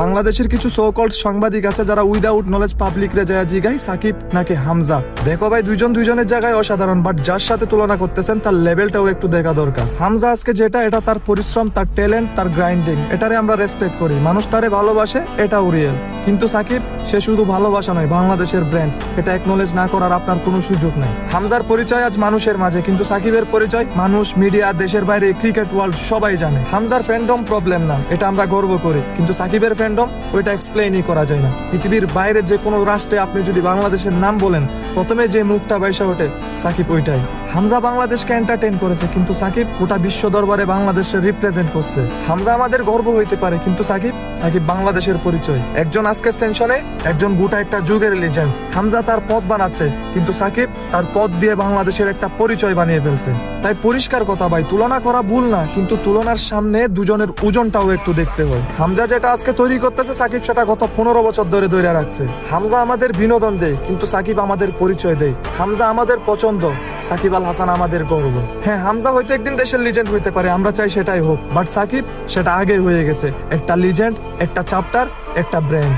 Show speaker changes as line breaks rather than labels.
বাংলাদেশের কিছু সোকল্ড সাংবাদিক আছে যারা উইদাউট নলেজ পাবলিক রে যায় জিগাই, সাকিব নাকি হামজা? দেখো ভাই, দুইজন দুইজনের জায়গায় অসাধারণ বাট যার সাথে তুলনা করতেছেন, তার লেভেলটাও একটু দেখা দরকার। হামজা আজকে যেটা, এটা তার পরিশ্রম, তার ট্যালেন্ট তার গ্রাইন্ডিং এটারে আমরা রেসপেক্ট করি। মানুষ তারে ভালোবাসে, এটাও রিয়েল কিন্তু সাকিব, সে শুধু ভালোবাসা নয়, বাংলাদেশের ব্র্যান্ড এটা একনোলেজ না করার আপনার কোনো সুযোগ নাই। হামজার পরিচয় আজ মানুষের মাঝে, কিন্তু সাকিবের পরিচয় মানুষ মিডিয়া দেশের বাইরে ক্রিকেট ওয়ার্ল্ড সবাই জানে। হামজার ফ্যান্ডম প্রবলেম না, এটা আমরা গর্ব করি। কিন্তু সাকিবের ফ্যান্ডম ওইটা এক্সপ্লেইনই করা যায় না। পৃথিবীর বাইরে যে কোনো রাষ্ট্রে আপনি যদি বাংলাদেশের নাম বলেন, প্রথমে যে মুখটা বাইসা ওঠে, সাকিব ওইটাই। হামজা বাংলাদেশকে এন্টারটেইন করেছে, কিন্তু সাকিব গোটা বিশ্ব দরবারে বাংলাদেশে রিপ্রেজেন্ট করছে। হামজা আমাদের গর্ব হইতে পারে, কিন্তু সাকিব সাকিব বাংলাদেশের পরিচয়। একজন আজকে সেনশনে একজন গোটা একটা যুগের লিজেন্ড হামজা তার পথ বানাচ্ছে, কিন্তু সাকিব তার পথ দিয়ে বাংলাদেশের একটা পরিচয় বানিয়ে ফেলছে। তাই পরিষ্কার কথা ভাই, তুলনা করা ভুল না, কিন্তু তুলনার সামনে দুজনের ওজনটাও একটু দেখতে হয়। হামজা যেটা আজকে তৈরি করতেছে, সাকিব সেটা গত পনেরো বছর ধরে ধরে রাখছে। হামজা আমাদের বিনোদন দেয়, কিন্তু সাকিব আমাদের পরিচয় দেয়। হামজা আমাদের পছন্দ সাকিব আল হাসান আমাদের গর্ব। হ্যাঁ হামজা হয়তো একদিন দেশের লিজেন্ড হইতে পারে, আমরা চাই সেটাই হোক। বাট সাকিব, সেটা আগে হয়ে গেছে। একটা লিজেন্ড একটা চ্যাপ্টার একটা ব্র্যান্ড